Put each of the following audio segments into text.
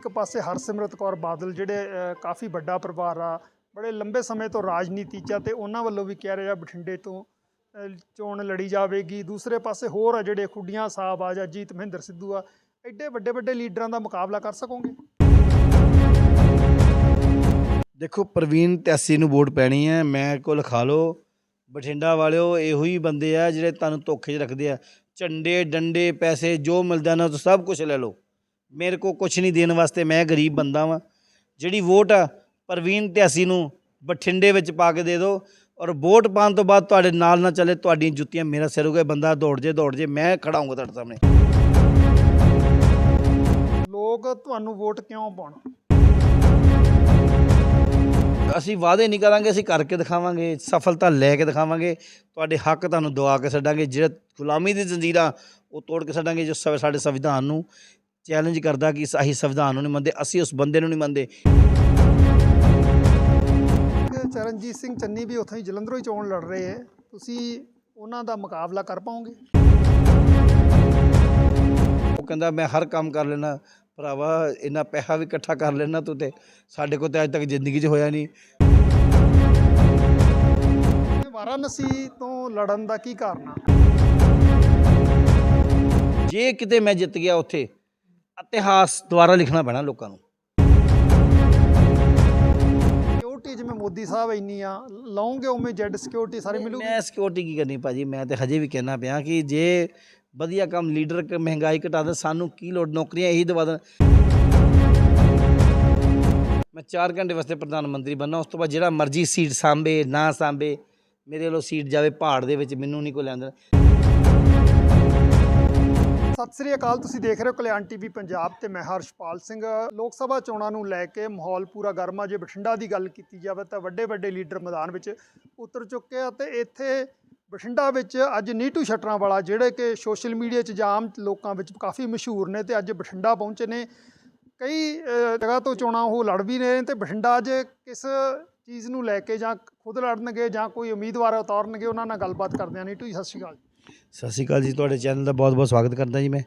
ਇੱਕ ਪਾਸੇ ਹਰਸਿਮਰਤ ਕੌਰ ਬਾਦਲ ਜਿਹੜੇ ਕਾਫੀ ਵੱਡਾ ਪਰਿਵਾਰ ਆ, ਬੜੇ ਲੰਬੇ ਸਮੇਂ ਤੋਂ ਰਾਜਨੀਤੀ 'ਚ ਆ ਤੇ ਉਹਨਾਂ ਵੱਲੋਂ ਵੀ ਕਹਿ ਰਿਹਾ ਬਠਿੰਡੇ ਤੋਂ ਚੋਣ ਲੜੀ ਜਾਵੇਗੀ। ਦੂਸਰੇ ਪਾਸੇ ਹੋਰ ਆ ਜਿਹੜੇ ਖੁੱਡੀਆਂ ਸਾਹਿਬ ਆ ਜਾਂ ਜੀਤ ਮਹਿੰਦਰ ਸਿੱਧੂ ਆ, ਐਡੇ ਵੱਡੇ ਵੱਡੇ ਲੀਡਰਾਂ ਦਾ ਮੁਕਾਬਲਾ ਕਰ ਸਕੋਗੇ? ਦੇਖੋ, ਪ੍ਰਵੀਨ 83 ਨੂੰ ਵੋਟ ਪੈਣੀ ਹੈ, ਮੈਂ ਕੋ ਲਿਖਾ ਲਓ। ਬਠਿੰਡਾ ਵਾਲਿਓ ਇਹੋ ਹੀ ਬੰਦੇ ਆ ਜਿਹੜੇ ਤੁਹਾਨੂੰ ਧੋਖੇ 'ਚ ਰੱਖਦੇ ਆ। ਝੰਡੇ, ਡੰਡੇ, ਪੈਸੇ ਜੋ ਮਿਲਦਾ ਨਾ ਉਹ ਸਭ ਕੁਝ ਲੈ ਲਓ। ਮੇਰੇ ਕੋ ਕੁਝ ਨਹੀਂ ਦੇਣ ਵਾਸਤੇ ਮੈਂ ਗਰੀਬ ਬੰਦਾ ਵਾਂ। ਜਿਹੜੀ ਵੋਟ ਆ ਪ੍ਰਵੀਨ 83 ਨੂੰ ਬਠਿੰਡੇ ਵਿੱਚ ਪਾ ਕੇ ਦੇ ਦਿਓ ਔਰ ਵੋਟ ਪਾਉਣ ਤੋਂ ਬਾਅਦ ਤੁਹਾਡੇ ਨਾਲ ਨਾ ਚੱਲੇ ਤੁਹਾਡੀਆਂ ਜੁੱਤੀਆਂ ਮੇਰਾ ਸਿਰ ਹੋ ਗਿਆ ਬੰਦਾ ਦੌੜ ਜੇ ਦੌੜ ਜੇ ਮੈਂ ਖੜਾ ਹੋਊਂਗਾ ਤੁਹਾਡੇ ਸਾਹਮਣੇ। ਲੋਕ ਤੁਹਾਨੂੰ ਵੋਟ ਕਿਉਂ ਪਾਉਣ? ਅਸੀਂ ਵਾਅਦੇ ਨਹੀਂ ਕਰਾਂਗੇ ਅਸੀਂ ਕਰਕੇ ਦਿਖਾਵਾਂਗੇ ਸਫਲਤਾ ਲੈ ਕੇ ਦਿਖਾਵਾਂਗੇ। ਤੁਹਾਡੇ ਹੱਕ ਤੁਹਾਨੂੰ ਦਵਾ ਕੇ ਛੱਡਾਂਗੇ ਜਿਹੜਾ ਗੁਲਾਮੀ ਦੀ ਜ਼ੰਜੀਰਾਂ ਉਹ ਤੋੜ ਕੇ ਛੱਡਾਂਗੇ ਜੋ ਸਾਡੇ ਸੰਵਿਧਾਨ ਨੂੰ। ਚੈਲੰਜ ਕਰਦਾ ਕਿ ਅਸੀਂ ਸੰਵਿਧਾਨ ਨੂੰ ਨਹੀਂ ਮੰਨਦੇ ਅਸੀਂ ਉਸ ਬੰਦੇ ਨੂੰ ਨਹੀਂ ਮੰਨਦੇ। ਚਰਨਜੀਤ ਸਿੰਘ ਚੰਨੀ ਵੀ ਉੱਥੋਂ ਹੀ ਜਲੰਧਰੋਂ ਹੀ ਚੋਣ ਲੜ ਰਹੇ ਹੈ। ਤੁਸੀਂ ਉਹਨਾਂ ਦਾ ਮੁਕਾਬਲਾ ਕਰ ਪਾਓਗੇ? ਉਹ ਕਹਿੰਦਾ ਮੈਂ ਹਰ ਕੰਮ ਕਰ ਲੈਣਾ ਭਰਾਵਾ ਇੰਨਾ ਪੈਸਾ ਵੀ ਇਕੱਠਾ ਕਰ ਲੈਣਾ ਤੂੰ ਤੇ ਸਾਡੇ ਕੋਲ ਤੇ ਅੱਜ ਤੱਕ ਜ਼ਿੰਦਗੀ 'ਚ ਹੋਇਆ ਨਹੀਂ। ਵਾਰਾਣਸੀ ਤੋਂ ਲੜਨ ਦਾ ਕੀ ਕਾਰਨ ਆ? ਜੇ ਕਿਤੇ ਮੈਂ ਜਿੱਤ ਗਿਆ ਉੱਥੇ ਇਤਿਹਾਸ ਦੁਆਰਾ ਲਿਖਣਾ ਪੈਣਾ ਲੋਕਾਂ ਨੂੰ। ਸਿਕਿਉਰਿਟੀ ਜਿਵੇਂ ਮੋਦੀ ਸਾਹਿਬ ਇੰਨੀ ਆ ਲਾਉਂਗੇ ਉਵੇਂ ਜੈਡ ਸਿਕਿਉਰਿਟੀ ਸਾਰੀ ਮਿਲੂਗੀ। ਮੈਂ ਸਿਕਿਉਰਿਟੀ ਕੀ ਕਰਨੀ ਭਾਜੀ? ਮੈਂ ਤੇ ਹਜੇ ਵੀ ਕਹਿਣਾ ਪਿਆ ਕਿ ਜੇ ਵਧੀਆ ਕੰਮ ਲੀਡਰ ਕ ਮਹਿੰਗਾਈ ਘਟਾ ਦੇ ਸਾਨੂੰ ਕੀ ਲੋੜ? ਨੌਕਰੀਆਂ ਇਹੀ ਦਵਾ ਦੇਣ। ਮੈਂ 4 ਘੰਟੇ ਵਾਸਤੇ ਪ੍ਰਧਾਨ ਮੰਤਰੀ ਬੰਨਾ ਉਸ ਤੋਂ ਬਾਅਦ ਜਿਹੜਾ ਮਰਜ਼ੀ ਸੀਟ ਸਾਂਭੇ ਨਾ ਸਾਂਭੇ ਮੇਰੇ ਵੱਲੋਂ ਸੀਟ ਜਾਵੇ ਪਹਾੜ ਦੇ ਵਿੱਚ ਮੈਨੂੰ ਨਹੀਂ ਕੋਈ ਲੈਂਦਾ ਸਤਿ ਸ੍ਰੀ ਅਕਾਲ, ਤੁਸੀਂ ਦੇਖ ਰਹੇ ਹੋ ਕਲਿਆਣ ਟੀਵੀ ਪੰਜਾਬ ਤੇ ਮੈਂ ਹਰਸ਼ਪਾਲ ਸਿੰਘ। ਲੋਕ ਸਭਾ ਚੋਣਾਂ ਨੂੰ ਲੈ ਕੇ ਮਾਹੌਲ ਪੂਰਾ ਗਰਮਾ ਜੇ ਬਠਿੰਡਾ ਦੀ ਗੱਲ ਕੀਤੀ ਜਾਵੇ ਤਾਂ ਵੱਡੇ ਵੱਡੇ ਲੀਡਰ ਮੈਦਾਨ ਵਿੱਚ ਉਤਰ ਚੁੱਕੇ ਆ ਤੇ ਇੱਥੇ ਬਠਿੰਡਾ ਵਿੱਚ ਅੱਜ ਨੀਟੂ ਸ਼ਟਰਾਂ ਵਾਲਾ ਜਿਹੜੇ ਕਿ ਸੋਸ਼ਲ ਮੀਡੀਆ 'ਚ ਜਾਮ ਲੋਕਾਂ ਵਿੱਚ ਕਾਫੀ ਮਸ਼ਹੂਰ ਨੇ ਤੇ ਅੱਜ ਬਠਿੰਡਾ ਪਹੁੰਚੇ ਨੇ। ਕਈ ਜਗ੍ਹਾ ਤੋਂ ਚੋਣਾਂ ਉਹ ਲੜ ਵੀ ਰਹੇ ਨੇ ਤੇ ਬਠਿੰਡਾ ਅੱਜ ਕਿਸ ਚੀਜ਼ ਨੂੰ ਲੈ ਕੇ ਜਾਂ ਖੁਦ ਲੜਨਗੇ ਜਾਂ ਕੋਈ ਉਮੀਦਵਾਰ ਉਤਾਰਨਗੇ, ਉਹਨਾਂ ਨਾਲ ਗੱਲਬਾਤ ਕਰਦੇ ਆ। ਨੀਟੂ ਜੀ, ਸਤਿ ਸ਼੍ਰੀ ਅਕਾਲ ਸਤਿ ਸ਼੍ਰੀ ਅਕਾਲ ਜੀ ਤੁਹਾਡੇ ਚੈਨਲ ਦਾ ਬਹੁਤ ਬਹੁਤ ਸਵਾਗਤ ਕਰਦਾ ਜੀ ਮੈਂ।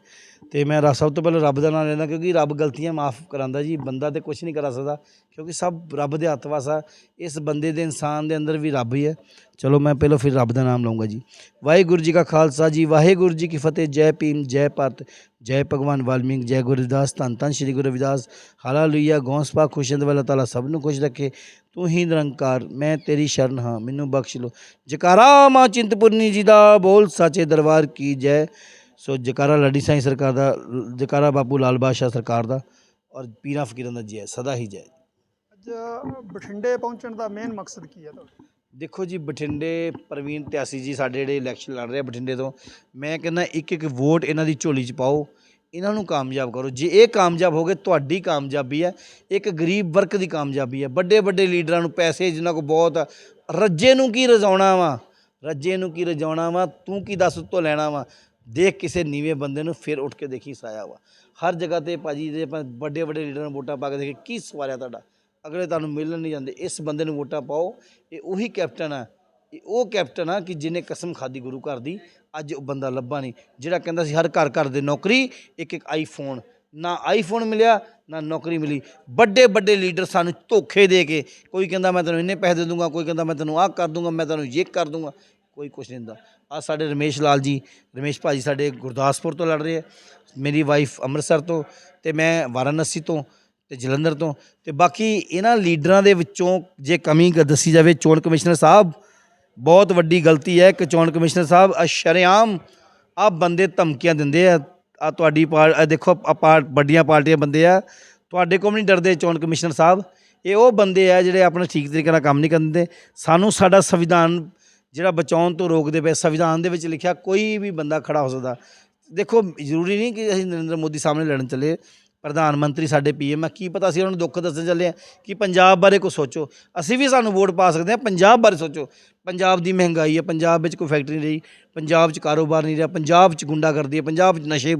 ਤੇ ਮੈਂ ਰਾ- ਸਭ ਤੋਂ ਪਹਿਲਾਂ ਰੱਬ ਦਾ ਨਾਮ ਲੈਂਦਾ ਕਿਉਂਕਿ ਰੱਬ ਗਲਤੀਆਂ ਮਾਫ ਕਰਾਂਦਾ ਜੀ, ਬੰਦਾ ਤੇ ਕੁਝ ਨਹੀਂ ਕਰਾ ਸਕਦਾ ਕਿਉਂਕਿ ਸਭ ਰੱਬ ਦੇ ਹੱਥ ਵਾਸਾ ਇਸ ਬੰਦੇ ਦੇ ਇਨਸਾਨ ਦੇ ਅੰਦਰ ਵੀ ਰੱਬ ਹੀ ਹੈ ਚਲੋ ਮੈਂ ਪਹਿਲਾਂ ਫਿਰ ਰੱਬ ਦਾ ਨਾਮ ਲਵਾਂਗਾ ਜੀ। ਵਾਹਿਗੁਰੂ ਜੀ ਕਾ ਖਾਲਸਾ ਜੀ, ਵਾਹਿਗੁਰੂ ਜੀ ਕੀ ਫਤਿਹ, ਜੈ ਭੀਮ, ਜੈ ਭਾਰਤ, ਜੈ ਭਗਵਾਨ ਵਾਲਮੀਕ, ਜੈ ਗੁਰਦਾਸ, ਧੰਨ ਧੰਨ ਸ਼੍ਰੀ ਗੁਰੂ ਰਵਿਦਾਸ। ਹਾਲੇਲੂਇਆ ਗੌਂਸਪਾ ਖੁਸ਼ਿੰਦ ਵਾਲਾ ਤਾਲਾ ਸਭ ਨੂੰ ਖੁਸ਼ ਰੱਖੇ। ਤੂੰ ਹੀ ਨਿਰੰਕਾਰ, ਮੈਂ ਤੇਰੀ ਸ਼ਰਨ ਹਾਂ, ਮੈਨੂੰ ਬਖਸ਼ ਲੋ ਜਕਾਰਾ ਮਾਂ ਚਿੰਤਪੁਰਨੀ ਜੀ ਦਾ ਬੋਲ, ਸਾਚੇ ਦਰਬਾਰ ਕੀ ਜੈ। ਸੋ ਜਕਾਰਾ ਲੜੀ ਸਾਈਂ ਸਰਕਾਰ ਦਾ ਜਕਾਰਾ ਬਾਪੂ ਲਾਲ ਬਾਦਸ਼ਾਹ ਸਰਕਾਰ ਦਾ ਔਰ ਪੀਰਾਂ ਫਕੀਰਾਂ ਦਾ ਜੈ ਸਦਾ ਹੀ ਜੈ। ਅੱਜ ਬਠਿੰਡੇ ਪਹੁੰਚਣ ਦਾ ਮੇਨ ਮਕਸਦ ਕੀ ਹੈ ਤੁਹਾਡਾ? ਦੇਖੋ ਜੀ ਬਠਿੰਡੇ ਪ੍ਰਵੀਨ 83 ਜੀ ਸਾਡੇ ਜਿਹੜੇ ਇਲੈਕਸ਼ਨ ਲੜ ਰਹੇ ਬਠਿੰਡੇ ਤੋਂ ਮੈਂ ਕਹਿੰਦਾ ਇੱਕ ਇੱਕ ਵੋਟ ਇਹਨਾਂ ਦੀ ਝੋਲੀ 'ਚ ਪਾਓ ਇਹਨਾਂ ਨੂੰ ਕਾਮਯਾਬ ਕਰੋ। ਜੇ ਇਹ ਕਾਮਯਾਬ ਹੋ ਗਏ ਤੁਹਾਡੀ ਕਾਮਯਾਬੀ ਹੈ ਇੱਕ ਗਰੀਬ ਵਰਗ ਦੀ ਕਾਮਯਾਬੀ ਹੈ। ਵੱਡੇ ਵੱਡੇ ਲੀਡਰਾਂ ਨੂੰ ਪੈਸੇ ਜਿਨ੍ਹਾਂ ਕੋਲ ਬਹੁਤ ਰੱਜੇ ਨੂੰ ਕੀ ਰਜਾਉਣਾ ਵਾ? ਰੱਜੇ ਨੂੰ ਕੀ ਰਜਾਉਣਾ ਵਾ? ਤੂੰ ਕੀ ਦੱਸ ਉੱਤੋਂ ਲੈਣਾ ਵਾ? ਦੇਖ ਕਿਸੇ ਨੀਵੇਂ ਬੰਦੇ ਨੂੰ ਫਿਰ ਉੱਠ ਕੇ ਦੇਖੀ ਸਾਇਆ ਵਾ। ਹਰ ਜਗ੍ਹਾ ਤੇ ਭਾਜੀ ਜੇ ਆਪਾਂ ਵੱਡੇ ਵੱਡੇ ਲੀਡਰਾਂ ਨੂੰ ਵੋਟਾਂ ਪਾ ਕੇ ਦੇਖੇ ਕੀ ਸਵਾਰਿਆ ਤੁਹਾਡਾ? ਅਗਲੇ ਤੁਹਾਨੂੰ ਮਿਲਣ ਨਹੀਂ ਜਾਂਦੇ। ਇਸ ਬੰਦੇ ਨੂੰ ਵੋਟਾਂ ਪਾਓ। ਇਹ ਉਹੀ ਕੈਪਟਨ ਆ। ਇਹ ਉਹ ਕੈਪਟਨ ਆ ਕਿ ਜਿਹਨੇ ਕਸਮ ਖਾਦੀ ਗੁਰੂ ਘਰ ਦੀ। ਅੱਜ ਉਹ ਬੰਦਾ ਲੱਭਾ ਨਹੀਂ। ਜਿਹੜਾ ਕਹਿੰਦਾ ਸੀ ਹਰ ਘਰ ਘਰ ਦੇ ਨੌਕਰੀ, ਇੱਕ ਇੱਕ ਆਈਫੋਨ ਨਾ ਆਈਫੋਨ ਮਿਲਿਆ, ਨਾ ਨੌਕਰੀ ਮਿਲੀ। ਵੱਡੇ ਵੱਡੇ ਲੀਡਰ ਸਾਨੂੰ ਧੋਖੇ ਦੇ ਕੇ ਕੋਈ ਕਹਿੰਦਾ, ਮੈਂ ਤੈਨੂੰ ਇੰਨੇ ਪੈਸੇ ਦੇ ਦੂੰਗਾ, ਕੋਈ ਕਹਿੰਦਾ, ਮੈਂ ਤੈਨੂੰ ਆਹ ਕਰ ਦੂੰਗਾ, ਮੈਂ ਤੈਨੂੰ ਇਹ ਕਰ ਦੂੰਗਾ। ਕੋਈ ਕੁਛ ਨਹੀਂ ਦਿੰਦਾ ਆ ਸਾਡੇ ਰਮੇਸ਼ ਲਾਲ ਜੀ, ਰਮੇਸ਼ ਭਾਜੀ ਸਾਡੇ ਗੁਰਦਾਸਪੁਰ ਤੋਂ ਲੜ ਰਹੇ ਆ। ਮੇਰੀ ਵਾਈਫ ਅੰਮ੍ਰਿਤਸਰ ਤੋਂ ਤੇ ਮੈਂ ਵਾਰਾਣਸੀ ਤੋਂ ਤੇ ਜਲੰਧਰ ਤੋਂ ਤੇ ਬਾਕੀ ਇਹਨਾਂ ਲੀਡਰਾਂ ਦੇ ਵਿੱਚੋਂ ਜੇ ਕਮੀ ਗ- ਦੱਸੀ ਜਾਵੇ ਚੋਣ ਕਮਿਸ਼ਨਰ ਸਾਹਿਬ, ਬਹੁਤ ਵੱਡੀ ਗਲਤੀ ਹੈ ਕਿ ਚੋਣ ਕਮਿਸ਼ਨਰ ਸਾਹਿਬ ਆ ਸ਼ਰੇਆਮ ਆ ਬੰਦੇ ਧਮਕੀਆਂ ਦਿੰਦੇ ਆ। ਆ ਤੁਹਾਡੀ ਪਾਰ, ਆਹ ਦੇਖੋ ਆ ਪਾਰ, ਵੱਡੀਆਂ ਪਾਰਟੀਆਂ ਬੰਦੇ ਆ। ਤੁਹਾਡੇ ਕੋਲ ਵੀ ਨਹੀਂ ਡਰਦੇ ਚੋਣ ਕਮਿਸ਼ਨਰ ਸਾਹਿਬ। ਇਹ ਉਹ ਬੰਦੇ ਆ ਜਿਹੜੇ ਆਪਣਾ ਠੀਕ ਤਰੀਕੇ ਨਾਲ ਕੰਮ ਨਹੀਂ ਕਰਦੇ ਸਾਨੂੰ ਸਾਡਾ ਸੰਵਿਧਾਨ ਜਿਹੜਾ ਬਚਾਉਣ ਤੋਂ ਰੋਕਦੇ ਪਏ ਸੰਵਿਧਾਨ ਦੇ ਵਿੱਚ ਲਿਖਿਆ ਕੋਈ ਵੀ ਬੰਦਾ ਖੜਾ ਹੋ ਸਕਦਾ। ਦੇਖੋ, ਜ਼ਰੂਰੀ ਨਹੀਂ ਕਿ ਅਸੀਂ ਨਰਿੰਦਰ ਮੋਦੀ ਸਾਹਮਣੇ ਲੜਨ ਚੱਲੇ। ਪ੍ਰਧਾਨ ਮੰਤਰੀ ਸਾਡੇ ਪੀਐਮ ਆ, ਕੀ ਪਤਾ ਅਸੀਂ ਉਹਨਾਂ ਨੂੰ ਦੁੱਖ ਦੱਸਣ ਚੱਲੇ ਆ ਕਿ ਪੰਜਾਬ ਬਾਰੇ ਕੁਝ ਸੋਚੋ। ਅਸੀਂ ਵੀ ਸਾਨੂੰ ਵੋਟ ਪਾ ਸਕਦੇ ਆ, ਪੰਜਾਬ ਬਾਰੇ ਸੋਚੋ। ਪੰਜਾਬ ਦੀ ਮਹਿੰਗਾਈ ਹੈ ਪੰਜਾਬ ਵਿੱਚ ਕੋਈ ਫੈਕਟਰੀ ਨਹੀਂ ਰਹੀ। ਪੰਜਾਬ 'ਚ ਕਾਰੋਬਾਰ ਨਹੀਂ ਰਿਹਾ, ਪੰਜਾਬ 'ਚ ਗੁੰਡਾਗਰਦੀ ਹੈ ਪੰਜਾਬ 'ਚ ਨਸ਼ੇ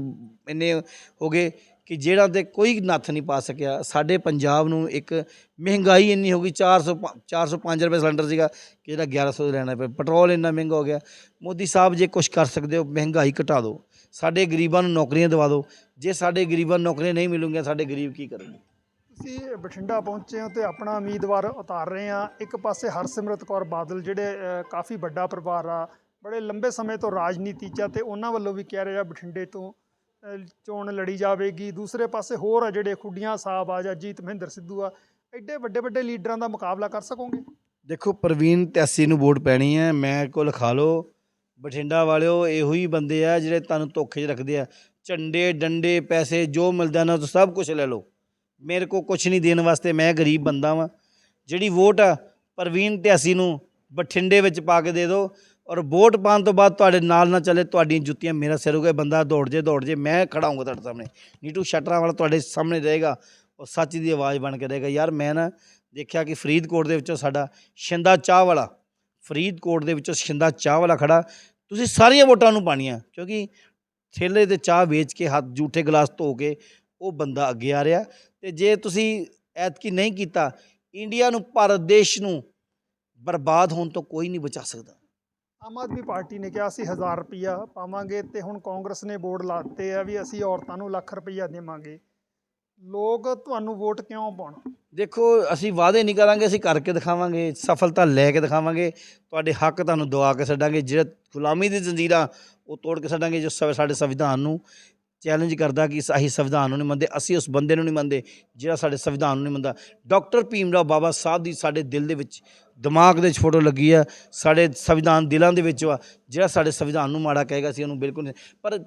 ਇੰਨੇ ਹੋ ਗਏ। ਕਿ ਜਿਹੜਾ ਤੇ ਕੋਈ ਨੱਥ ਨਹੀਂ ਪਾ ਸਕਿਆ। ਸਾਡੇ ਪੰਜਾਬ ਨੂੰ ਇੱਕ ਮਹਿੰਗਾਈ ਇੰਨੀ ਹੋ ਗਈ 400 ਪ- 405 ਰੁਪਏ ਸਿਲੰਡਰ ਸੀਗਾ, ਕਿ ਜਿਹੜਾ 1100 ਦਾ ਲੈਣਾ ਪਿਆ। ਪੈਟਰੋਲ ਇੰਨਾ ਮਹਿੰਗਾ ਹੋ ਗਿਆ। ਮੋਦੀ ਸਾਹਿਬ ਜੇ ਕੁਝ ਕਰ ਸਕਦੇ ਹੋ, ਮਹਿੰਗਾਈ ਘਟਾ ਦਿਓ। ਸਾਡੇ ਗਰੀਬਾਂ ਨੂੰ ਨੌਕਰੀਆਂ ਦਿਵਾ ਦਿਓ। ਜੇ ਸਾਡੇ ਗਰੀਬਾਂ ਨੂੰ ਨੌਕਰੀਆਂ ਨਹੀਂ ਮਿਲੂਗੀਆਂ, ਸਾਡੇ ਗਰੀਬ ਕੀ ਕਰਨਗੇ? ਤੁਸੀਂ ਬਠਿੰਡਾ ਪਹੁੰਚੇ ਹੋ ਤੇ ਆਪਣਾ ਉਮੀਦਵਾਰ ਉਤਾਰ ਰਹੇ ਆ ਇੱਕ ਪਾਸੇ ਹਰਸਿਮਰਤ ਕੌਰ ਬਾਦਲ, ਜਿਹੜੇ ਕਾਫੀ ਵੱਡਾ ਪਰਿਵਾਰ ਆ, ਬੜੇ ਲੰਬੇ ਸਮੇਂ ਤੋਂ ਰਾਜਨੀਤੀ 'ਚ ਆ ਤੇ ਉਹਨਾਂ ਵੱਲੋਂ ਵੀ ਕਹਿ ਰਿਹਾ ਬਠਿੰਡੇ ਤੋਂ ਚੋਣ ਲੜੀ ਜਾਵੇਗੀ। ਦੂਸਰੇ ਪਾਸੇ ਹੋਰ ਆ ਜਿਹੜੇ ਖੁੱਡੀਆਂ ਸਾਹਿਬ ਆ ਜਾਂ ਜੀਤ ਮਹਿੰਦਰ ਸਿੱਧੂ ਆ, ਐਡੇ ਵੱਡੇ ਵੱਡੇ ਲੀਡਰਾਂ ਦਾ ਮੁਕਾਬਲਾ ਕਰ ਸਕੋਗੇ? ਦੇਖੋ, ਪ੍ਰਵੀਨ 83 ਨੂੰ ਵੋਟ ਪੈਣੀ ਹੈ। ਮੈਂ ਕੋਲ ਖਾ ਲਓ। ਬਠਿੰਡਾ ਵਾਲਿਓ, ਇਹੋ ਹੀ ਬੰਦੇ ਆ ਜਿਹੜੇ ਤੁਹਾਨੂੰ ਧੋਖੇ 'ਚ ਰੱਖਦੇ ਆ। ਝੰਡੇ, ਡੰਡੇ, ਪੈਸੇ ਜੋ ਮਿਲਦਾ ਨਾ ਉਹ ਸਭ ਕੁਝ ਲੈ ਲਓ। ਮੇਰੇ ਕੋ ਕੁਝ ਨਹੀਂ ਦੇਣ ਵਾਸਤੇ ਮੈਂ ਗਰੀਬ ਬੰਦਾ ਵਾਂ। ਜਿਹੜੀ ਵੋਟ ਆ, ਪ੍ਰਵੀਨ 83 ਨੂੰ ਬਠਿੰਡੇ ਵਿੱਚ ਪਾ ਕੇ ਦੇ ਦਿਓ। ਔਰ ਵੋਟ ਪਾਉਣ ਤੋਂ ਬਾਅਦ ਤੁਹਾਡੇ ਨਾਲ ਨਾ ਚੱਲੇ, ਤੁਹਾਡੀਆਂ ਜੁੱਤੀਆਂ ਮੇਰਾ ਸਿਰ ਹੋ ਗਿਆ, ਬੰਦਾ ਦੌੜ ਜੇ ਦੌੜ ਜੇ, ਮੈਂ ਖੜਾ ਹੋਊਂਗਾ ਤੁਹਾਡੇ ਸਾਹਮਣੇ। ਨੀਟੂ, ਸ਼ਟਰਾਂ ਵਾਲਾ ਤੁਹਾਡੇ ਸਾਹਮਣੇ ਰਹੇਗਾ ਉਹ ਸੱਚ ਦੀ ਆਵਾਜ਼ ਬਣ ਕੇ ਰਹੇਗਾ। ਯਾਰ ਮੈਂ ਨਾ ਦੇਖਿਆ ਕਿ ਫਰੀਦਕੋਟ ਦੇ ਵਿੱਚੋਂ ਸਾਡਾ ਸ਼ਿੰਦਾ ਚਾਹ ਵਾਲਾ, ਫਰੀਦਕੋਟ ਦੇ ਵਿੱਚੋਂ ਸ਼ਿੰਦਾ ਚਾਹ ਵਾਲਾ ਖੜਾ ਤੁਸੀਂ ਸਾਰੀਆਂ ਵੋਟਾਂ ਨੂੰ ਪਾਣੀਆਂ ਕਿਉਂਕਿ ਥੇਲੇ ਤੇ ਚਾਹ ਵੇਚ ਕੇ ਹੱਥ ਜੂਠੇ ਗਲਾਸ ਧੋ ਕੇ ਉਹ ਬੰਦਾ ਅੱਗੇ ਆ ਰਿਹਾ। ਤੇ ਜੇ ਤੁਸੀਂ ਐਤਕੀ ਨਹੀਂ ਕੀਤਾ, ਇੰਡੀਆ ਨੂੰ, ਭਾਰਤ ਦੇਸ਼ ਨੂੰ ਬਰਬਾਦ ਹੋਣ ਤੋਂ ਕੋਈ ਨਹੀਂ ਬਚਾ ਸਕਦਾ। ਆਮ ਆਦਮੀ ਪਾਰਟੀ ਨੇ ਕਿਹਾ ਅਸੀਂ 1000 ਰੁਪਈਆ ਪਾਵਾਂਗੇ ਤੇ ਹੁਣ ਕਾਂਗਰਸ ਨੇ ਬੋਰਡ ਲਾਤੇ ਆ ਵੀ ਅਸੀਂ ਔਰਤਾਂ ਨੂੰ ਲੱਖ ਰੁਪਈਆ ਦੇਵਾਂਗੇ। ਲੋਕ ਤੁਹਾਨੂੰ ਵੋਟ ਕਿਉਂ ਪਾਉਣ? ਦੇਖੋ, ਅਸੀਂ ਵਾਅਦੇ ਨਹੀਂ ਕਰਾਂਗੇ, ਅਸੀਂ ਕਰਕੇ ਦਿਖਾਵਾਂਗੇ, ਸਫਲਤਾ ਲੈ ਕੇ ਦਿਖਾਵਾਂਗੇ। ਤੁਹਾਡੇ ਹੱਕ ਤੁਹਾਨੂੰ ਦਵਾ ਕੇ ਛੱਡਾਂਗੇ, ਜਿਹੜਾ ਗੁਲਾਮੀ ਦੀ ਜ਼ੰਜੀਰਾਂ ਉਹ ਤੋੜ ਕੇ ਛੱਡਾਂਗੇ, ਜੋ ਸਵ- ਸਾਡੇ ਸੰਵਿਧਾਨ ਨੂੰ। ਚੈਲੰਜ ਕਰਦਾ ਕਿ ਅਸੀਂ ਸੰਵਿਧਾਨ ਨੂੰ ਨਹੀਂ ਮੰਨਦੇ, ਅਸੀਂ ਉਸ ਬੰਦੇ ਨੂੰ ਨਹੀਂ ਮੰਨਦੇ ਜਿਹੜਾ ਸਾਡੇ ਸੰਵਿਧਾਨ ਨੂੰ ਨਹੀਂ ਮੰਨਦਾ। ਡਾਕਟਰ ਭੀਮ ਰਾਓ ਬਾਬਾ ਸਾਹਿਬ ਦੀ ਸਾਡੇ ਦਿਲ ਦੇ ਵਿੱਚ, ਦਿਮਾਗ ਦੇ ਵਿੱਚ ਫੋਟੋ ਲੱਗੀ ਆ, ਸਾਡੇ ਸੰਵਿਧਾਨ ਦਿਲਾਂ ਦੇ ਵਿੱਚ ਆ ਜਿਹੜਾ ਸਾਡੇ ਸੰਵਿਧਾਨ ਨੂੰ ਮਾੜਾ ਕਹੇਗਾ ਅਸੀਂ ਉਹਨੂੰ ਬਿਲਕੁਲ ਨਹੀਂ, ਪਰ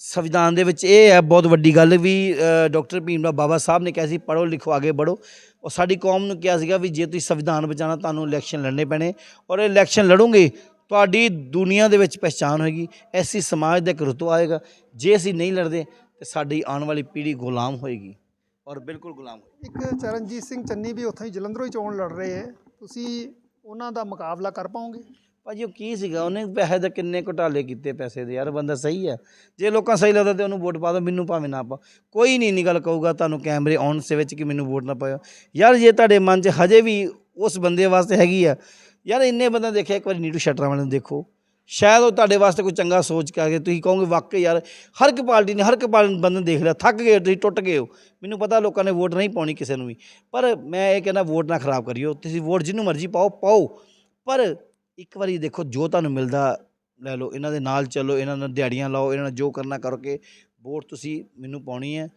ਸੰਵਿਧਾਨ ਦੇ ਵਿੱਚ ਇਹ ਹੈ, ਬਹੁਤ ਵੱਡੀ ਗੱਲ ਵੀ ਡਾਕਟਰ ਭੀਮ ਰਾਓ ਬਾਬਾ ਸਾਹਿਬ ਨੇ ਕਿਹਾ ਸੀ ਪੜੋ ਲਿਖੋ ਆਗੇ ਬੜੋ ਔਰ ਸਾਡੀ ਕੌਮ ਨੂੰ ਕਿਹਾ ਸੀਗਾ ਵੀ ਜੇ ਤੁਸੀਂ ਸੰਵਿਧਾਨ ਬਚਾਉਣਾ, ਤੁਹਾਨੂੰ ਇਲੈਕਸ਼ਨ ਲੜਨੇ ਪੈਣੇ। ਔਰ ਇਹ ਇਲੈਕਸ਼ਨ ਲੜੋਗੇ ਤੁਹਾਡੀ ਦੁਨੀਆ ਦੇ ਵਿੱਚ ਪਹਿਚਾਨ ਹੋਏਗੀ ਐਸੀ ਸਮਾਜ ਦਾ ਇੱਕ ਰੁਤਬਾ ਆਏਗਾ। ਜੇ ਅਸੀਂ ਨਹੀਂ ਲੜਦੇ ਤੇ ਸਾਡੀ ਆਉਣ ਵਾਲੀ ਪੀੜ੍ਹੀ ਗੁਲਾਮ ਹੋਏਗੀ ਔਰ ਬਿਲਕੁਲ ਗੁਲਾਮ ਹੋਏਗੀ। ਇੱਕ ਚਰਨਜੀਤ ਸਿੰਘ ਚੰਨੀ ਵੀ ਉੱਥੋਂ ਹੀ ਜਲੰਧਰੋਂ ਹੀ ਚੋਣ ਲੜ ਰਹੇ ਹੈ। ਤੁਸੀਂ ਉਹਨਾਂ ਦਾ ਮੁਕਾਬਲਾ ਕਰ ਪਾਓਗੇ? ਭਾਜੀ ਉਹ ਕੀ ਸੀਗਾ? ਉਹਨੇ ਪੈਸੇ ਦੇ ਕਿੰਨੇ ਘੁਟਾਲੇ ਕੀਤੇ ਪੈਸੇ ਦੇ? ਯਾਰ ਬੰਦਾ ਸਹੀ ਹੈ। ਜੇ ਲੋਕਾਂ ਸਹੀ ਲੱਗਦਾ ਤੇ ਉਹਨੂੰ ਵੋਟ ਪਾ ਦਿਓ ਮੈਨੂੰ ਭਾਵੇਂ ਨਾ ਪਾ ਕੋਈ ਨਹੀਂ ਗੱਲ ਕਹੂਗਾ ਤੁਹਾਨੂੰ ਕੈਮਰੇ ਔਨ ਸੇ ਵਿੱਚ ਕਿ ਮੈਨੂੰ ਵੋਟ ਨਾ ਪਾਇਓ। ਯਾਰ ਜੇ ਤੁਹਾਡੇ ਮਨ 'ਚ ਹਜੇ ਵੀ ਉਸ ਬੰਦੇ ਵਾਸਤੇ ਹੈਗੀ ਆ ਯਾਰ ਇੰਨੇ ਬੰਦਾ ਦੇਖਿਆ ਇੱਕ ਵਾਰੀ ਨੀਟੂ ਸ਼ਟਰਾਂ ਵਾਲੇ ਨੂੰ ਦੇਖੋ। ਸ਼ਾਇਦ ਉਹ ਤੁਹਾਡੇ ਵਾਸਤੇ ਕੋਈ ਚੰਗਾ ਸੋਚ ਕਰਕੇ ਤੁਸੀਂ ਕਹੋਗੇ ਵਾਕਈ ਯਾਰ ਹਰ ਇੱਕ ਪਾਰਟੀ ਨੇ ਹਰ ਇੱਕ ਪਾਰਟੀ ਬੰਦੇ ਨੂੰ ਦੇਖ ਲਿਆ ਥੱਕ ਗਏ ਹੋ, ਤੁਸੀਂ ਟੁੱਟ ਗਏ ਹੋ। ਮੈਨੂੰ ਪਤਾ ਲੋਕਾਂ ਨੇ ਵੋਟ ਨਹੀਂ ਪਾਉਣੀ ਕਿਸੇ ਨੂੰ ਵੀ। ਪਰ ਮੈਂ ਇਹ ਕਹਿੰਦਾ ਵੋਟ ਨਾ ਖਰਾਬ ਕਰਿਓ। ਤੁਸੀਂ ਵੋਟ ਜਿਹਨੂੰ ਮਰਜ਼ੀ ਪਾਓ ਪਾਓ। ਪਰ ਇੱਕ ਵਾਰੀ ਦੇਖੋ ਜੋ ਤੁਹਾਨੂੰ ਮਿਲਦਾ ਲੈ ਲਓ ਇਹਨਾਂ ਦੇ ਨਾਲ ਚੱਲੋ ਇਹਨਾਂ ਨਾਲ ਦਿਹਾੜੀਆਂ ਲਾਓ ਇਹਨਾਂ ਨਾਲ ਜੋ ਕਰਨਾ ਕਰਕੇ ਵੋਟ ਤੁਸੀਂ ਮੈਨੂੰ ਪਾਉਣੀ ਹੈ।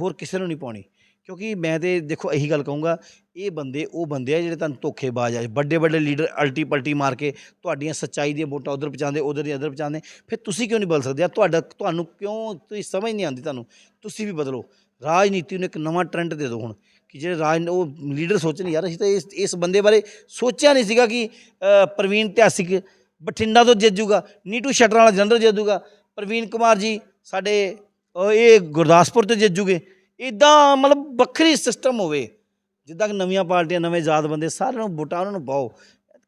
ਹੋਰ ਕਿਸੇ ਨੂੰ ਨਹੀਂ ਪਾਉਣੀ। ਕਿਉਂਕਿ ਮੈਂ ਤੇ ਦੇਖੋ ਇਹੀ ਗੱਲ ਕਹੂੰਗਾ, ਇਹ ਬੰਦੇ, ਉਹ ਬੰਦੇ ਆ ਜਿਹੜੇ ਤੁਹਾਨੂੰ ਧੋਖੇਬਾਜ਼ ਆ, ਵੱਡੇ ਵੱਡੇ ਲੀਡਰ ਅਲਟੀ ਪਲਟੀ ਮਾਰ ਕੇ ਤੁਹਾਡੀਆਂ ਸੱਚਾਈ ਦੀਆਂ ਵੋਟਾਂ ਉਧਰ ਪਹੁੰਚਾਉਂਦੇ, ਉਧਰ ਦੀਆਂ ਇੱਧਰ ਪਹੁੰਚਾਉਂਦੇ, ਫਿਰ ਤੁਸੀਂ ਕਿਉਂ ਨਹੀਂ ਬਦਲ ਸਕਦੇ? ਆ ਤੁਹਾਡਾ, ਤੁਹਾਨੂੰ ਕਿਉਂ, ਤੁਸੀਂ ਸਮਝ ਨਹੀਂ ਆਉਂਦੀ ਤੁਹਾਨੂੰ? ਤੁਸੀਂ ਵੀ ਬਦਲੋ। ਰਾਜਨੀਤੀ ਨੂੰ ਇੱਕ ਨਵਾਂ ਟ੍ਰੈਂਡ ਦੇ ਦਿਓ ਹੁਣ, ਕਿ ਜਿਹੜੇ ਰਾਜ, ਉਹ ਲੀਡਰ ਸੋਚਣ, ਯਾਰ ਅਸੀਂ ਤਾਂ ਇਸ ਇਸ ਬੰਦੇ ਬਾਰੇ ਸੋਚਿਆ ਨਹੀਂ ਸੀਗਾ ਕਿ ਪ੍ਰਵੀਨ ਇਤਿਹਾਸਿਕ ਬਠਿੰਡਾ ਤੋਂ ਜਿੱਜੂਗਾ ਨੀਟੂ ਸ਼ਟਰ ਵਾਲਾ ਜਨਰਲ ਜਿੱਜੂਗਾ ਪ੍ਰਵੀਨ ਕੁਮਾਰ ਜੀ ਸਾਡੇ ਇਹ ਗੁਰਦਾਸਪੁਰ ਤੋਂ ਜਿੱਜੂਗੇ ਇਦਾਂ ਮਤਲਬ ਵੱਖਰੀ ਸਿਸਟਮ ਹੋਵੇ। ਜਿੱਦਾਂ ਕਿ ਨਵੀਆਂ ਪਾਰਟੀਆਂ ਨਵੇਂ ਆਜ਼ਾਦ ਬੰਦੇ ਸਾਰਿਆਂ ਨੂੰ ਵੋਟਾਂ ਉਹਨਾਂ ਨੂੰ ਪਾਓ।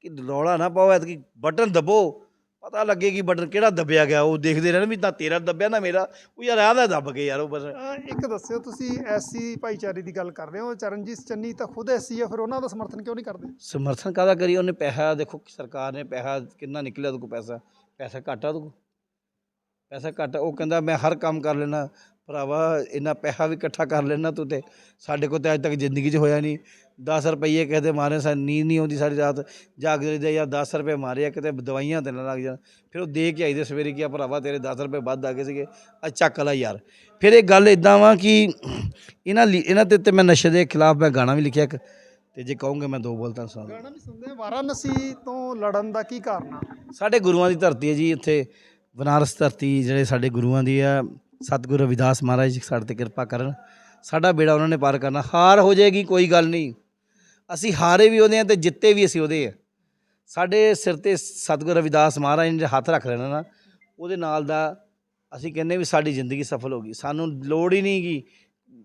ਕਿ ਰੌਲਾ ਨਾ ਪਾਓ ਐਤਕੀ ਬਟਨ ਦਬੋ। ਪਤਾ ਲੱਗੇ ਕਿ ਬਟਨ ਕਿਹੜਾ ਦਬਿਆ ਗਿਆ ਉਹ ਦੇਖਦੇ ਰਹਿਣ ਵੀ ਤਾਂ ਤੇਰਾ ਦੱਬਿਆ ਨਾ ਮੇਰਾ। ਉਹ ਯਾਰ ਆਦਾ ਦੱਬ ਕੇ ਯਾਰ ਉਹ ਬਸ। ਅਹ ਇੱਕ ਦੱਸਿਓ ਤੁਸੀਂ ਐਸਸੀ ਭਾਈਚਾਰੇ ਦੀ ਗੱਲ ਕਰ ਰਹੇ ਹੋ ਚਰਨਜੀਤ ਚੰਨੀ ਤਾਂ ਖੁਦ ਐਸਸੀ ਆ ਫਿਰ ਉਹਨਾਂ ਦਾ ਸਮਰਥਨ ਕਿਉਂ ਨਹੀਂ ਕਰਦੇ? ਸਮਰਥਨ ਕਾਹਦਾ ਕਰੀ ਉਹਨੇ ਪੈਸਾ ਦੇਖੋ ਸਰਕਾਰ ਨੇ ਪੈਸਾ ਕਿੰਨਾ ਨਿਕਲਿਆ ਉਹਦੇ ਕੋਲ ਪੈਸਾ। ਪੈਸਾ ਘੱਟ ਉਹਦੇ ਕੋਲ। ਪੈਸਾ ਘੱਟ। ਉਹ ਕਹਿੰਦਾ ਮੈਂ ਹਰ ਕੰਮ ਕਰ ਲੈਣਾ ਭਰਾਵਾ ਇੰਨਾ ਪੈਸਾ ਵੀ ਇਕੱਠਾ ਕਰ ਲੈਣਾ ਤੂੰ ਤੇ। ਸਾਡੇ ਕੋਲ ਤਾਂ ਅੱਜ ਤੱਕ ਜ਼ਿੰਦਗੀ 'ਚ ਹੋਇਆ ਨਹੀਂ। 10 ਰੁਪਏ ਕਹਦੇ ਮਾਰੇ ਸਾ ਨੀਂਦ ਨਹੀਂ ਆਉਂਦੀ ਸਾਰੀ ਰਾਤ। ਜਾਗਦੇ ਰਹਿੰਦੇ ਯਾਰ 10 ਰੁਪਏ ਮਾਰੇ ਆ ਕਿਤੇ ਦਵਾਈਆਂ ਤੇ ਨਾ ਲੱਗ ਜਾਣ। ਫਿਰ ਉਹ ਦੇ ਕੇ ਆਈਦੇ ਸਵੇਰੇ ਕਿ ਭਰਾਵਾ ਤੇਰੇ 10 ਰੁਪਏ ਵੱਧ ਆ ਗਏ ਸੀਗੇ। ਆ ਚੱਕ ਲੈ ਯਾਰ। ਫਿਰ ਇਹ ਗੱਲ ਇਦਾਂ ਵਾ ਕਿ ਇਹਨਾਂ ਇਹਨਾਂ ਤੇ ਤੇ ਮੈਂ ਨਸ਼ੇ ਦੇ ਖਿਲਾਫ ਮੈਂ ਗਾਣਾ ਵੀ ਲਿਖਿਆ ਇੱਕ। ਤੇ ਜੇ ਕਹੋਗੇ ਮੈਂ ਦੋ ਬੋਲ ਤਾਂ ਸੁਣਾ ਗਾਣਾ ਵੀ ਸੁਣਦੇ। ਆ ਵਾਰਾਣਸੀ ਤੋਂ ਲੜਨ ਦਾ ਕੀ ਕਾਰਨ ਆ? ਸਾਡੇ ਗੁਰੂਆਂ ਦੀ ਧਰਤੀ ਹੈ ਜੀ ਇੱਥੇ ਬਨਾਰਸ ਧਰਤੀ ਜਿਹੜੇ ਸਾਡੇ ਗੁਰੂਆਂ ਦੀ ਆ। ਸਤਿਗੁਰੂ ਰਵਿਦਾਸ ਮਹਾਰਾਜ ਜੀ ਸਾਡੇ ਤੇ ਕਿਰਪਾ ਕਰਨ। ਸਾਡਾ ਬੇੜਾ ਉਹਨਾਂ ਨੇ ਪਾਰ ਕਰਨਾ। ਹਾਰ ਹੋ ਜਾਏਗੀ, ਕੋਈ ਗੱਲ ਨਹੀਂ। ਅਸੀਂ ਹਾਰੇ ਵੀ ਉਹਦੇ ਆ ਤੇ ਜਿੱਤੇ ਵੀ ਅਸੀਂ ਉਹਦੇ ਆ। ਸਾਡੇ ਸਿਰ ਤੇ ਸਤਿਗੁਰੂ ਰਵਿਦਾਸ ਮਹਾਰਾਜ ਨੇ ਹੱਥ ਰੱਖ ਲੈਣਾ ਨਾ, ਉਹਦੇ ਨਾਲ ਦਾ ਅਸੀਂ ਕਹਿੰਦੇ ਵੀ ਸਾਡੀ ਜ਼ਿੰਦਗੀ ਸਫਲ ਹੋ ਗਈ। ਸਾਨੂੰ ਲੋੜ ਹੀ ਨਹੀਂ ਗੀ।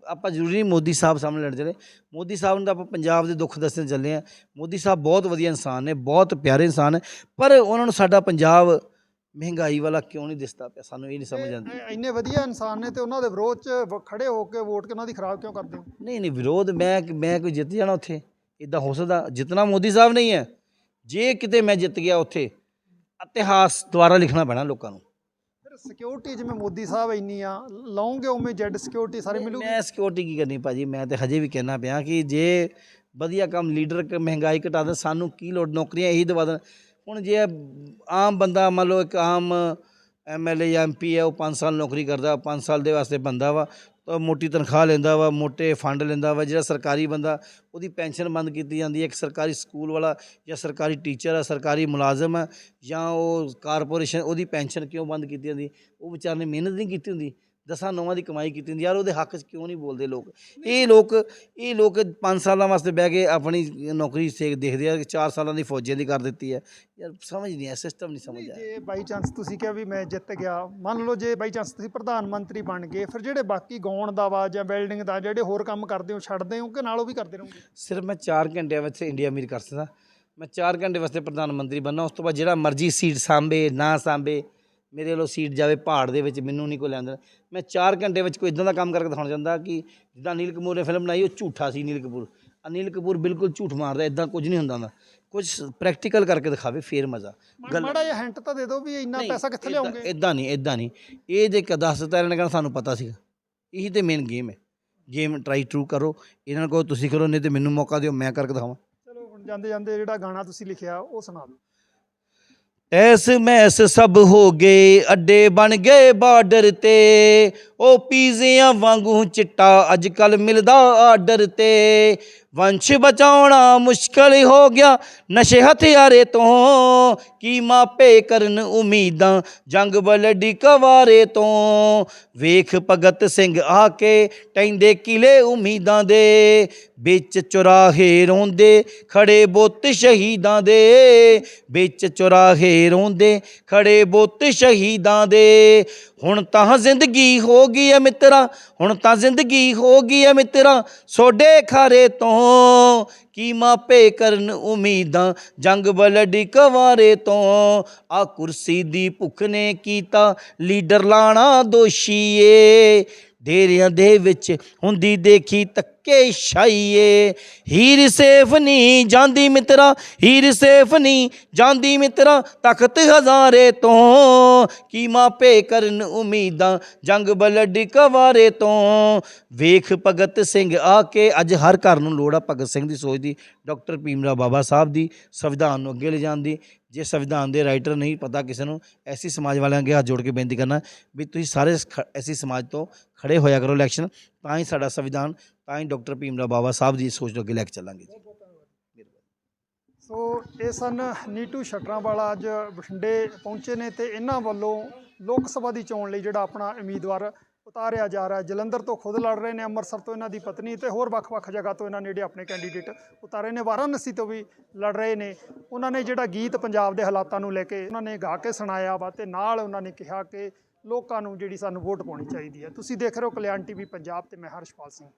ਆਪਾਂ ਜ਼ਰੂਰੀ ਨਹੀਂ ਮੋਦੀ ਸਾਹਿਬ ਸਾਹਮਣੇ ਲੜ ਚਲੇ ਮੋਦੀ ਸਾਹਿਬ ਨੂੰ ਤਾਂ ਆਪਾਂ ਪੰਜਾਬ ਦੇ ਦੁੱਖ ਦੱਸਣ ਚੱਲੇ ਆ। ਮੋਦੀ ਸਾਹਿਬ ਬਹੁਤ ਵਧੀਆ ਇਨਸਾਨ ਨੇ, ਬਹੁਤ ਪਿਆਰੇ ਇਨਸਾਨ ਨੇ। ਪਰ ਉਹਨਾਂ ਨੂੰ ਸਾਡਾ ਪੰਜਾਬ ਮਹਿੰਗਾਈ ਵਾਲਾ ਕਿਉਂ ਨਹੀਂ ਦਿਸਦਾ ਪਿਆ? ਸਾਨੂੰ ਇਹ ਨਹੀਂ ਸਮਝ ਆਉਂਦੀ। ਇਹ ਇੰਨੇ ਵਧੀਆ ਇਨਸਾਨ ਨੇ ਤੇ ਉਹਨਾਂ ਦੇ ਵਿਰੋਧ 'ਚ ਵ- ਖੜੇ ਹੋ ਕੇ ਵੋਟ ਕੇ ਉਹਨਾਂ ਦੀ ਖਰਾਬ ਕਿਉਂ ਕਰਦੇ ਹੋ? ਨਹੀਂ ਨਹੀਂ ਵਿਰੋਧ ਮੈਂ ਮੈਂ ਕੋਈ ਜਿੱਤ ਜਾਣਾ ਉੱਥੇ? ਇਦਾਂ ਹੋ ਸਕਦਾ ਜਿੱਤਣਾ ਮੋਦੀ ਸਾਹਿਬ ਨਹੀਂ ਹੈ। ਜੇ ਕਿਤੇ ਮੈਂ ਜਿੱਤ ਗਿਆ ਉੱਥੇ ਇਤਿਹਾਸ ਦੁਆਰਾ ਲਿਖਣਾ ਪੈਣਾ ਲੋਕਾਂ ਨੂੰ। ਫਿਰ ਸਿਕਿਉਰਿਟੀ ਜਿਵੇਂ ਮੋਦੀ ਸਾਹਿਬ ਇੰਨੀ ਆ ਲਾਉਂਗੇ ਉਵੇਂ ਜੈਡ ਸਿਕਿਉਰਿਟੀ ਸਾਰੀ ਮਿਲੂਗੀ? ਮੈਂ ਸਿਕਿਉਰਿਟੀ ਕੀ ਕਰਨੀ ਭਾਜੀ? ਮੈਂ ਤੇ ਹਜੇ ਵੀ ਕਹਿਣਾ ਪਿਆ ਕਿ ਜੇ ਵਧੀਆ ਕੰਮ ਲੀਡਰ ਕ ਮਹਿੰਗਾਈ ਘਟਾ ਦੇਣ ਸਾਨੂੰ ਕੀ ਲੋੜ? ਨੌਕਰੀਆਂ ਇਹੀ ਦਵਾ ਦੇਣ। ਹੁਣ ਜੇ ਆਮ ਬੰਦਾ ਮੰਨ ਲਓ ਇੱਕ ਆਮ ਐਮਐਲਏ ਜਾਂ ਐਮਪੀ ਹੈ, ਉਹ 5 ਸਾਲ ਨੌਕਰੀ ਕਰਦਾ 5 ਸਾਲ ਦੇ ਵਾਸਤੇ ਬੰਦਾ ਵਾ, ਤਾਂ ਮੋਟੀ ਤਨਖਾਹ ਲੈਂਦਾ ਵਾ, ਮੋਟੇ ਫੰਡ ਲੈਂਦਾ ਵਾ, ਜਿਹੜਾ ਸਰਕਾਰੀ ਬੰਦਾ, ਉਹਦੀ ਪੈਨਸ਼ਨ ਬੰਦ ਕੀਤੀ ਜਾਂਦੀ ਹੈ। ਇੱਕ ਸਰਕਾਰੀ ਸਕੂਲ ਵਾਲਾ ਜਾਂ ਸਰਕਾਰੀ ਟੀਚਰ ਆ ਸਰਕਾਰੀ ਮੁਲਾਜ਼ਮ ਹੈ ਜਾਂ ਉਹ ਕਾਰਪੋਰੇਸ਼ਨ ਉਹਦੀ ਪੈਨਸ਼ਨ ਕਿਉਂ ਬੰਦ ਕੀਤੀ ਜਾਂਦੀ ਉਹ ਵਿਚਾਰ ਨੇ ਮਿਹਨਤ ਨਹੀਂ ਕੀਤੀ ਹੁੰਦੀ। ਦਸਾਂ ਨੌਵਾਂ ਦੀ ਕਮਾਈ ਕੀਤੀ ਹੁੰਦੀ ਯਾਰ ਉਹਦੇ ਹੱਕ 'ਚ ਕਿਉਂ ਨਹੀਂ ਬੋਲਦੇ ਲੋਕ? ਇਹ ਲੋਕ ਇਹ ਲੋਕ 5 ਸਾਲਾਂ ਵਾਸਤੇ ਬਹਿ ਕੇ ਆਪਣੀ ਨੌਕਰੀ ਸੇਕ ਦੇਖਦੇ ਆ। 4 ਸਾਲਾਂ ਦੀ ਫੌਜੀਆਂ ਦੀ ਕਰ ਦਿੱਤੀ ਹੈ ਯਾਰ ਸਮਝ ਨਹੀਂ ਆ ਸਿਸਟਮ ਨਹੀਂ ਸਮਝ ਆਇਆ। ਜੇ ਬਾਈ ਚਾਂਸ ਤੁਸੀਂ ਕਿਹਾ ਵੀ ਮੈਂ ਜਿੱਤ ਗਿਆ ਮੰਨ ਲਓ ਜੇ ਬਾਈ ਚਾਂਸ ਤੁਸੀਂ ਪ੍ਰਧਾਨ ਮੰਤਰੀ ਬਣ ਗਏ ਫਿਰ ਜਿਹੜੇ ਬਾਕੀ ਗਾਉਣ ਦਾ ਵਾ ਜਾਂ ਬਿਲਡਿੰਗ ਦਾ ਜਿਹੜੇ ਹੋਰ ਕੰਮ ਕਰਦੇ ਹੋ ਛੱਡਦੇ ਹੋ ਕਿ ਨਾਲ ਉਹ ਵੀ ਕਰਦੇ ਰਹੋਗੇ? ਸਿਰਫ ਮੈਂ 4 ਘੰਟਿਆਂ ਵਿੱਚ ਇੰਡੀਆ ਅਮੀਰ ਕਰ ਸਕਦਾ। ਮੈਂ 4 ਘੰਟੇ ਵਾਸਤੇ ਪ੍ਰਧਾਨ ਮੰਤਰੀ ਬਣਨਾ ਉਸ ਤੋਂ ਬਾਅਦ ਜਿਹੜਾ ਮਰਜ਼ੀ ਸੀਟ ਸਾਂਭੇ ਨਾ ਸਾਂਭੇ ਮੇਰੇ ਵੱਲੋਂ ਸੀਟ ਜਾਵੇ ਪਹਾੜ ਦੇ ਵਿੱਚ ਮੈਨੂੰ ਨਹੀਂ ਕੋਈ ਲੈਂਦਾ। ਮੈਂ 4 ਘੰਟੇ ਵਿੱਚ ਕੋਈ ਇਦਾਂ ਦਾ ਕੰਮ ਕਰਕੇ ਦਿਖਾਉਣਾ ਚਾਹੁੰਦਾ ਕਿ ਜਿੱਦਾਂ ਅਨਿਲ ਕਪੂਰ ਨੇ ਫਿਲਮ ਬਣਾਈ ਉਹ ਝੂਠਾ ਸੀ ਅਨਿਲ ਕਪੂਰ। ਅਨਿਲ ਕਪੂਰ ਬਿਲਕੁਲ ਝੂਠ ਮਾਰਦਾ ਇਦਾਂ ਕੁਝ ਨਹੀਂ ਹੁੰਦਾ ਹੁੰਦਾ। ਕੁਝ ਪ੍ਰੈਕਟੀਕਲ ਕਰਕੇ ਦਿਖਾਵੇ ਫੇਰ ਮਜ਼ਾ। ਮਾੜਾ ਜਿਹਾ ਹਿੰਟ ਤਾਂ ਦੇ ਦਿਓ ਵੀ ਇੰਨਾ ਪੈਸਾ ਕਿੱਥੇ ਲਿਆਉਂਗੇ? ਇਦਾਂ ਨਹੀਂ ਇਦਾਂ ਨਹੀਂ ਇਹ ਜੇ ਕ- ਦੱਸ ਦਿੱਤਾ ਇਹਨਾਂ ਨੇ ਕਹਿੰਦਾ ਸਾਨੂੰ ਪਤਾ ਸੀਗਾ। ਇਹੀ ਤੇ ਮੇਨ ਗੇਮ ਹੈ। ਗੇਮ ਟਰਾਈ ਟਰੂ ਕਰੋ। ਇਹਨਾਂ ਨੂੰ ਕਹੋ ਤੁਸੀਂ ਕਰੋ ਨਹੀਂ ਤੇ ਮੈਨੂੰ ਮੌਕਾ ਦਿਓ ਮੈਂ ਕਰਕੇ ਦਿਖਾਵਾਂ। ਚਲੋ ਹੁਣ ਜਾਂਦੇ ਜਾਂਦੇ ਜਿਹੜਾ ਗਾਣਾ ਤੁਸੀਂ ਲਿਖਿਆ ਉਹ ਸੁਣਾ ਦਿਓ। ਐਸ ਮੈਸ ਸਭ ਹੋ ਗਏ, ਅੱਡੇ ਬਣ ਗਏ ਬਾਰਡਰ ਤੇ। ਉਹ ਪੀਜ਼ਿਆਂ ਵਾਂਗੂ ਚਿੱਟਾ ਅੱਜ ਕੱਲ ਮਿਲਦਾ ਆਰਡਰ ਤੇ। ਵੰਸ਼ ਬਚਾਉਣਾ ਮੁਸ਼ਕਲ ਹੋ ਗਿਆ। ਨਸ਼ੇ ਹਥਿਆਰੇ ਤੋਂ ਕੀ ਮਾਪੇ ਕਰਨ ਉਮੀਦਾਂ? ਜੰਗ ਬਲਡੀ ਕਵਾਰੇ ਤੋਂ ਵੇਖ ਭਗਤ ਸਿੰਘ ਆ ਕੇ ਟੈਂਦੇ ਕਿਲੇ ਉਮੀਦਾਂ ਦੇ। ਵਿੱਚ ਚੁਰਾਹੇ ਰੋਂਦੇ ਖੜੇ ਬੁੱਤ ਸ਼ਹੀਦਾਂ ਦੇ। ਵਿੱਚ ਚੁਰਾਹੇ ਰੋਂਦੇ ਖੜੇ ਬੁੱਤ ਸ਼ਹੀਦਾਂ ਦੇ। ਹੁਣ ਤਾਂ ਜ਼ਿੰਦਗੀ ਹੋ ਗਈ ਐ ਮਿੱਤਰਾ, ਹੁਣ ਤਾਂ ਜ਼ਿੰਦਗੀ ਹੋ ਗਈ ਐ ਮਿੱਤਰਾ, ਸੋਡੇ ਖਾਰੇ ਤੋਂ ਕੀ ਮਾਪੇ ਕਰਨ ਉਮੀਦਾਂ, ਜੰਗ ਬਲਡੀ ਕਵਾਰੇ ਤੋਂ। ਆ ਕੁਰਸੀ ਦੀ ਭੁੱਖ ਨੇ ਕੀਤਾ, ਲੀਡਰ ਲਾਣਾ ਦੋਸ਼ੀਏ ਡੇਰਿਆਂ ਦੇ ਵਿੱਚ ਹੁੰਦੀ ਦੇਖੀ ਤੱਕ ਛਾਈਏ। ਹੀਰ ਸੇਫ ਨਹੀਂ ਜਾਂਦੀ ਮਿੱਤਰਾ, ਹੀਰ ਸੇਫ ਨਹੀਂ ਜਾਂਦੀ ਮਿੱਤਰਾ, ਤਖਤ ਹਜ਼ਾਰੇ ਤੋਂ ਕੀ ਮਾਪੇ ਕਰਨ ਉਮੀਦਾਂ, ਜੰਗ ਬਲਡੀ ਕਵਾਰੇ ਤੋਂ। ਵੇਖ ਭਗਤ ਸਿੰਘ ਆ ਕੇ, ਅੱਜ ਹਰ ਘਰ ਨੂੰ ਲੋੜ ਆ ਭਗਤ ਸਿੰਘ ਦੀ ਸੋਚ ਦੀ, ਡਾਕਟਰ ਭੀਮਰਾਓ ਬਾਬਾ ਸਾਹਿਬ ਦੀ, ਸੰਵਿਧਾਨ ਨੂੰ ਅੱਗੇ ਲਿਜਾਣ ਦੀ। ਜੇ ਸੰਵਿਧਾਨ ਦੇ ਰਾਈਟਰ ਨਹੀਂ, ਪਤਾ ਕਿਸੇ ਨੂੰ, ਐਸੀ ਸਮਾਜ ਵਾਲਿਆਂ ਅੱਗੇ ਹੱਥ ਜੋੜ ਕੇ ਬੇਨਤੀ ਕਰਨਾ ਵੀ ਤੁਸੀਂ ਸਾਰੇ ਐਸੀ ਸਮਾਜ ਤੋਂ ਖੜੇ ਹੋਇਆ ਕਰੋ ਇਲੈਕਸ਼ਨ ਤਾਂ ਹੀ ਸਾਡਾ ਸੰਵਿਧਾਨ, ਤਾਂ ਹੀ ਡਾਕਟਰ ਭੀਮਰਾਓ ਬਾਬਾ ਸਾਹਿਬ ਦੀ ਸੋਚ ਨੂੰ ਅੱਗੇ ਲੈ ਕੇ ਚੱਲਾਂਗੇ ਜੀ। ਸੋ ਇਹ ਸਨ ਨੀਟੂ ਸ਼ਟਰਾਂਵਾਲਾ ਅੱਜ ਬਠਿੰਡੇ ਪਹੁੰਚੇ ਨੇ ਤੇ ਇਹਨਾਂ ਵੱਲੋਂ ਲੋਕ ਸਭਾ ਦੀ ਚੋਣ ਲਈ ਜਿਹੜਾ ਆਪਣਾ ਉਮੀਦਵਾਰ ਉਤਾਰਿਆ ਜਾ ਰਿਹਾ ਜਲੰਧਰ ਤੋਂ ਖੁਦ ਲੜ ਰਹੇ ਨੇ ਅੰਮ੍ਰਿਤਸਰ ਤੋਂ ਇਹਨਾਂ ਦੀ ਪਤਨੀ ਤੇ ਹੋਰ ਵੱਖ-ਵੱਖ ਜਗ੍ਹਾ ਤੋਂ ਇਹਨਾਂ ਨੇ ਜਿਹੜੇ ਆਪਣੇ ਕੈਂਡੀਡੇਟ ਉਤਾਰੇ ਨੇ। ਵਾਰਾਣਸੀ ਤੋਂ ਵੀ ਲੜ ਰਹੇ ਨੇ। ਉਹਨਾਂ ਨੇ ਜਿਹੜਾ ਗੀਤ ਪੰਜਾਬ ਦੇ ਹਾਲਾਤਾਂ ਨੂੰ ਲੈ ਕੇ ਉਹਨਾਂ ਨੇ ਗਾ ਕੇ ਸੁਣਾਇਆ ਵਾ ਤੇ ਨਾਲ ਉਹਨਾਂ ਨੇ ਕਿਹਾ ਕਿ ਲੋਕਾਂ ਨੂੰ ਜਿਹੜੀ ਸਾਨੂੰ ਵੋਟ ਪਾਉਣੀ ਚਾਹੀਦੀ ਹੈ। ਤੁਸੀਂ ਦੇਖ ਰਹੇ ਹੋ ਕਲਿਆਣ ਟੀਵੀ ਪੰਜਾਬ ਤੇ ਮੈਂ ਹਰਸ਼ਪਾਲ ਸਿੰਘ।